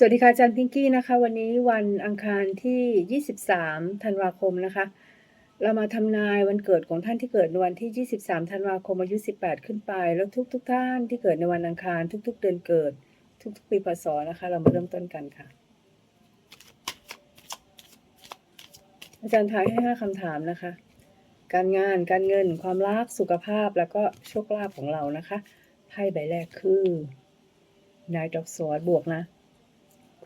สวัสดีค่ะอาจารย์พิงกี้นะคะ วันนี้วันอังคารที่ 23 ธันวาคมนะคะ เรามาทำนายวันเกิดของท่านที่เกิดในวันที่ 23 ธันวาคมอายุ 18 ขึ้นไป แล้วทุกทุกๆท่านที่เกิดในวันอังคารทุก ๆ เดือนเกิด ทุก ๆ ปีพศนะคะ เรามาเริ่มต้นกันค่ะ อาจารย์ทายให้ 5คำถามนะคะ การงานการเงินความรักสุขภาพแล้วก็โชคลาภของเรานะคะไพ่ใบแรกคือ Knight of Swords บวกนะ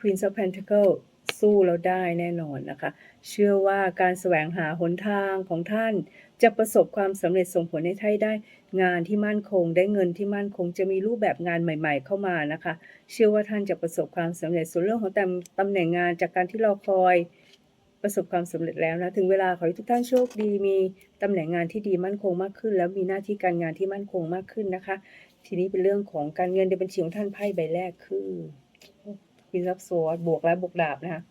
Queen of Pentacles สู้แล้วได้แน่นอนนะคะ เชื่อว่าการแสวงหาหนทางของท่านจะประสบความสำเร็จส่งผลให้ท่านได้งานที่มั่นคง ได้เงินที่มั่นคงจะมีรูปแบบงานใหม่ ๆ เข้ามานะคะ เชื่อว่าท่านจะประสบความสำเร็จส่วนเรื่องของตำตำแหน่งงานจากการที่รอคอยประสบความสำเร็จแล้วนะถึงเวลาขอให้ทุกท่านโชคดี มีตำแหน่งงานที่ดีมั่นคงมากขึ้น แล้วมีหน้าที่การงานที่มั่นคงมากขึ้นนะคะ ทีนี้เป็นเรื่องของการเงินในบัญชีของท่านไพ่ใบแรกคือ ควีนซับโซดบวกและบวกดาบนะคะ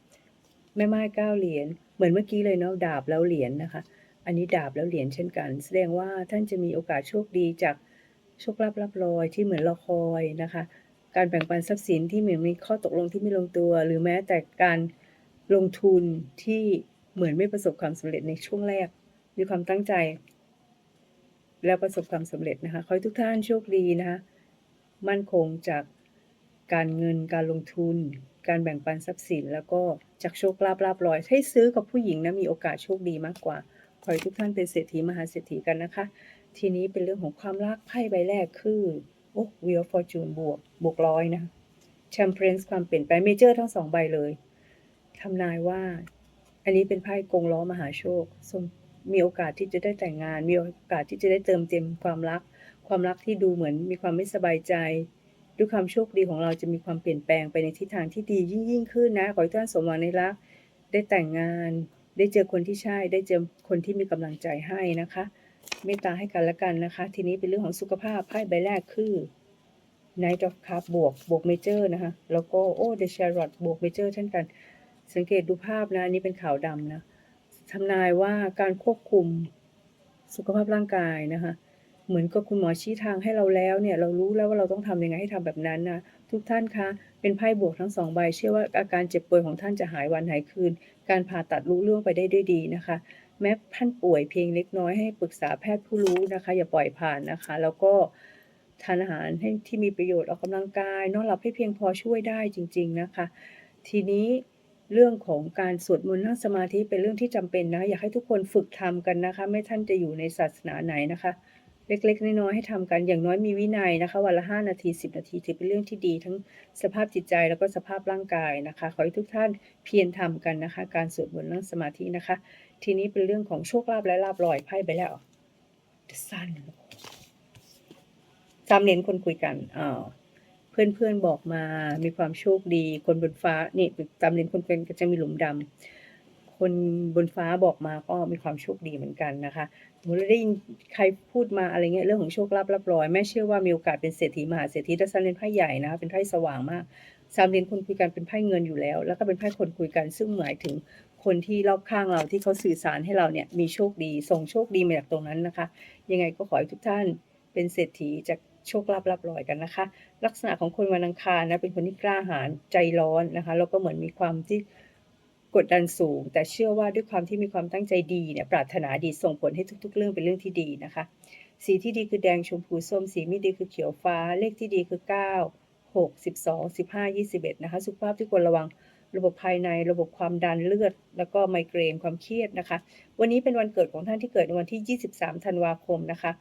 แม่ไม้เก้าเหรียญเหมือนเมื่อกี้เลยเนาะดาบแล้วเหรียญนะคะ อันนี้ดาบแล้วเหรียญเช่นกัน แสดงว่าท่านจะมีโอกาสโชคดีจากโชคลาภรับรอยที่เหมือนรอคอยนะคะ การแบ่งปันทรัพย์สินที่เหมือนมีข้อตกลงที่ไม่ลงตัว หรือแม้แต่การลงทุนที่เหมือนไม่ประสบความสำเร็จในช่วงแรก มีความตั้งใจ แล้วประสบความสำเร็จนะคะขอให้ทุกท่านโชคดีนะคะมั่นคงจาก การเงินการลงทุน การแบ่งปันทรัพย์สิน แล้วก็จากโชคลาภลาบลอย ให้ซื้อกับผู้หญิงนะมีโอกาสโชคดีมากกว่า ขอให้ทุกท่านเป็นเศรษฐีมหาเศรษฐีกันนะคะ ทีนี้เป็นเรื่องของความรักไพ่ใบแรกคือโอ้วิลฟอร์จูนบวกบวกร้อยนะแชมเปญส์ความเปลี่ยนแปลงเมเจอร์ทั้งสองใบเลยทำนายว่า อันนี้เป็นไพ่กงล้อมหาโชคมีโอกาสที่จะได้แต่งงาน มีโอกาสที่จะได้เติมเต็มความรัก ความรักที่ดูเหมือนมีความไม่สบายใจ ด้วยความโชคดีของเราจะมีความเปลี่ยนแปลงไปในทิศทางที่ดียิ่งยิ่งขึ้นนะ ขอให้ท่านสมหวังในรัก ได้แต่งงาน ได้เจอคนที่ใช่ ได้เจอคนที่มีกำลังใจให้นะคะ เมตตาให้กันและกันนะคะ ทีนี้เป็นเรื่องของสุขภาพ ไพ่ใบแรกคือ Knight of Cup บวก บวกเมเจอร์นะคะ แล้วก็ โอ้ The Chariot บวกเมเจอร์เช่นกัน สังเกตดูภาพนะอันนี้เป็นขาวดำนะทำนายว่าการควบคุมสุขภาพร่างกายนะคะ เหมือนกับคุณหมอชี้ทางให้เราแล้วเนี่ยเรารู้แล้วว่าเราต้องทำยังไงให้ทำแบบนั้นนะทุกท่านคะเป็นไพ่บวกทั้งสองใบเชื่อว่าอาการเจ็บป่วยของท่านจะหายวันหายคืน การผ่าตัดรู้เรื่องไปได้ด้วยดีนะคะ แม้ท่านป่วยเพียงเล็กน้อยให้ปรึกษาแพทย์ผู้รู้นะคะ อย่าปล่อยผ่านนะคะ แล้วก็ทานอาหารให้ที่มีประโยชน์ออกกำลังกาย นอนหลับให้เพียงพอช่วยได้จริง ๆนะคะ ทีนี้เรื่องของการสวดมนต์นั่งสมาธิเป็นเรื่องที่จำเป็นนะ อยากให้ทุกคนฝึกทำกันนะคะ ไม่ท่านจะอยู่ในศาสนาไหนนะคะ เล็กๆ น้อยๆให้ทำกันอย่างน้อยมีวินัยนะคะ วันละ 5 นาที 10 นาทีถือเป็นเรื่องที่ดีทั้งสภาพจิตใจแล้วก็สภาพร่างกายนะคะ ขอให้ทุกท่านเพียรทำกันนะคะ การสวดมนต์นั่งสมาธินะคะ ทีนี้เป็นเรื่องของโชคลาภและลาบลอยไพ่ไปแล้ว The Sun จำเน้นคนคุยกันอ่าเพื่อนๆบอกมามีความโชคดี คนบนฟ้านี่จำเน้นคนเป็นก็จะมีหลุมดำ คนบนฟ้าบอกมาก็มีความโชคดีเหมือนกันนะคะหนูได้ยินใครพูดมาอะไรเงี้ยเรื่องของโชคลาภรับรอยแม่เชื่อว่ามีโอกาสเป็นเศรษฐีมหาเศรษฐีดัชนีไพ่ใหญ่นะคะเป็นไพ่สว่างมากสามเหรียญคนคุยกันเป็นไพ่เงินอยู่แล้ว แล้วก็เป็นไพ่คนคุยกัน ซึ่งหมายถึงคนที่รอบข้างเราที่เขาสื่อสารให้เราเนี่ยมีโชคดีส่งโชคดีมาจากตรงนั้นนะคะ ยังไงก็ขอให้ทุกท่านเป็นเศรษฐีจากโชคลาภรับรอยกันนะคะ ลักษณะของคนวันอังคารนะเป็นคนที่กล้าหาญใจร้อนนะคะแล้วก็เหมือนมีความที่ กดดันสูง แต่เชื่อว่าด้วยความที่มีความตั้งใจดีเนี่ยปรารถนาดีส่งผลให้ทุก ๆ เรื่องเป็นเรื่องที่ดีนะคะ สีที่ดีคือแดงชมพูส้ม สีไม่ดีคือเขียวฟ้า เลขที่ดีคือ 9 6 12 15 21 นะคะ สุขภาพที่ควรระวังระบบภายในระบบความดันเลือด แล้วก็ไมเกรนความเครียดนะคะ วันนี้เป็นวันเกิดของท่านที่เกิดในวันที่ 23 ธันวาคมนะคะ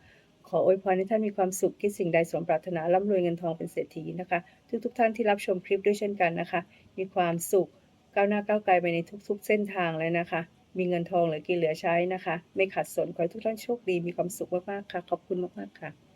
ขออวยพรให้ท่านมีความสุขคิดสิ่งใดสมปรารถนาร่ำรวยเงินทองเป็นเศรษฐีนะคะ ทุกๆทท่านที่รับชมคลิปด้วยเช่นกันนะคะ มีความสุข ก้าวหน้าก้าวไกลไปในทุกๆ เส้นทางเลยนะคะ มีเงินทองเหลือกินเหลือใช้นะคะ ไม่ขัดสนขอให้ทุกท่านโชคดีมีความสุขมากๆค่ะ ขอบคุณมากๆค่ะ